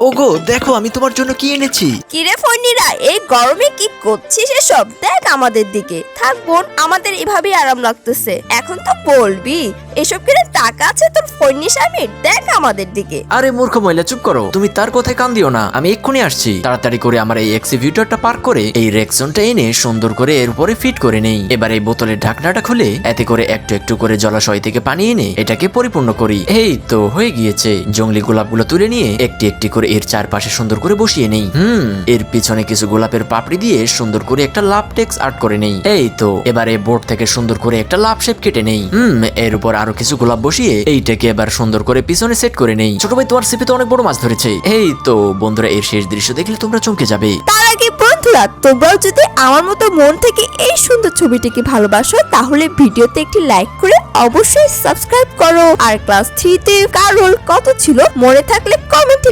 ওগো, দেখো, আমি তোমার জন্য কি এনেছি? কিরে ফন্ডিরা এই গরমে কি করছিস এসব? দেখ আমাদের দিকে। থাক বোন, আমাদের এভাবেই আরাম লাগতেছে। এখন তো বলবি, এসব কিনে টাকা আছে তোর স্বামীর দেখ আমাদের দিকে। আরে মূর্খ মহিলা, চুপ করো। তুমি তার কথায় কান দিও না। আমি এক্ষুনি আসছি। তাড়াতাড়ি করে আমার এই করে এই এনে সুন্দর করে এর উপরে ফিট করে নেই। এবার এই বোতলের ঢাকনাটা খুলে এতে করে একটু একটু করে জলাশয় থেকে পানি এনে এটাকে পরিপূর্ণ করি। এই তো হয়ে গিয়েছে। জঙ্গলি গোলাপগুলো তুলে নিয়ে একটি একটি করে এর চারপাশে সুন্দর করে বসিয়ে নেই। হুম, এর পিছনে কিছু গোলাপের পাপড়ি দিয়ে সুন্দর করে একটা লাভ টেক্স আর্ট করে নেই। এই তো, এবারে বোর্ড থেকে সুন্দর করে একটা লাভ শেপ কেটে নেই। হুম, এর উপর আরও কিছু গোলাপ বসিয়ে এইটাকে এবার সুন্দর করে পিছনে সেট করে নেই। ছোট ভাই, তোমার সিপে তো অনেক বড় মাছ ধরেছে। এই তো, বন্ধুরা, এর শেষ দৃশ্য দেখলে তোমরা চমকে যাবে। তার আগে বন্ধুরা, তোমরাও যদি আমার মতো মন থেকে এই সুন্দর ছবিটিকে ভালোবাসো, তাহলে ভিডিওতে একটি লাইক করে অবশ্যই সাবস্ক্রাইব করো। আর ক্লাস থ্রিতে কার রোল কত ছিল, মনে থাকলে কমেন্টে